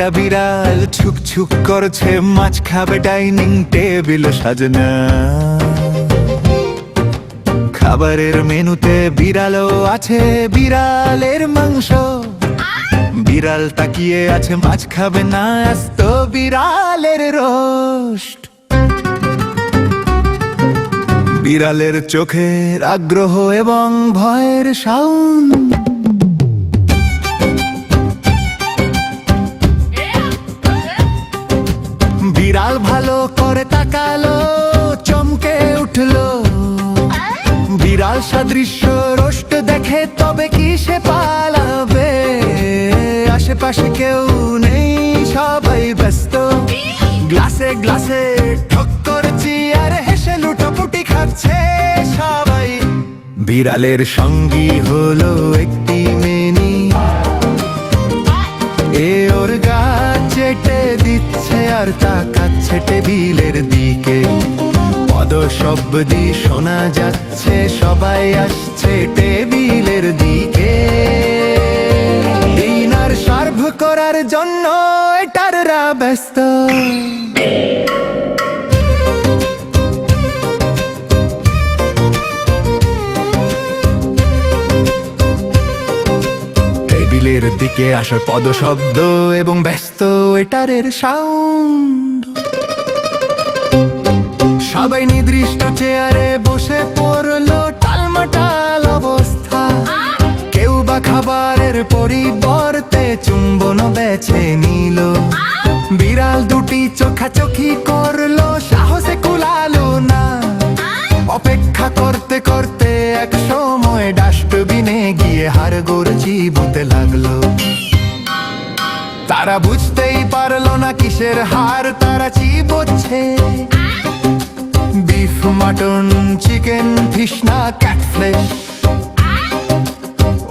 একটা বিড়াল ছুক ছুক করছে মাছ খাবে ডাইনিং টেবিল সাজনা। খাবারের মেনুতে বিড়ালও আছে, বিড়ালের মাংস। বিড়াল তাকিয়ে আছে, মাছ খাবে না, আস্ত বিড়ালের রোস্ট। বিড়ালের চোখের আগ্রহ এবং ভয়ের সাউন্ড। বিড়াল ভালো করে তাকালো, চমকে উঠল। বিড়াল সাদৃশ্য রোষ্ট দেখে তবে কি সে পালাবে? আশেপাশে কেউ নেই, সবাই ব্যস্ত। গ্লাসে গ্লাসে ঠক ঠক্কর চেয়ার হেসে লুটোপুটি খাচ্ছে সবাই। বিড়ালের সঙ্গী হলো একটি মেনি এ ওর গা চেটে দিচ্ছে আর তাকাচ্ছে টেবিলের দিকে। পদ শব্দি শোনা যাচ্ছে, সবাই আসছে টেবিলের দিকে। ডিনার সার্ভ করার জন্য এটাররা ব্যস্ত। টেবিলের দিকে আসার পদশব্দ এবং ব্যস্ত এটারের সাউন্ড। সবাই নির্দিষ্ট চেয়ারে বসে পড়ল টালমাটাল অবস্থা। কেউ বা খাবারের পরিবর্তে চুম্বন বেছে নিল। বিড়াল দুটি চোখাচোখি করল, সাহসে কুলালো না। অপেক্ষা করতে করতে এক সময় ডাস্টবিনে গিয়ে হার গরজি বলতে লাগল। তারা বুঝতেই পারল না কিসের হার, তারা চিবোচ্ছে। বিফ মাটন চিকেন ফিশ না ক্যাটফ্লেশ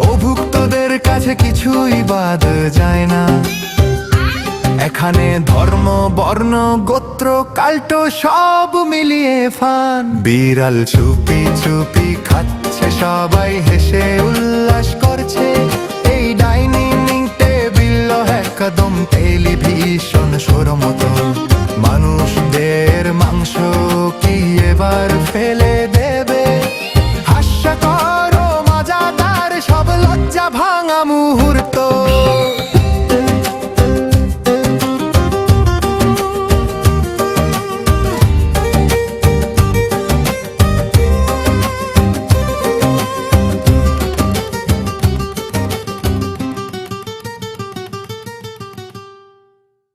অভুক্তদের কাছে কিছুই বাদ যায় না। এখানে ধর্ম, বর্ণ, গোত্র, কাল্টো সব মিলিয়ে ফান। বিড়াল চুপি চুপি খাচ্ছে, সবাই হেসে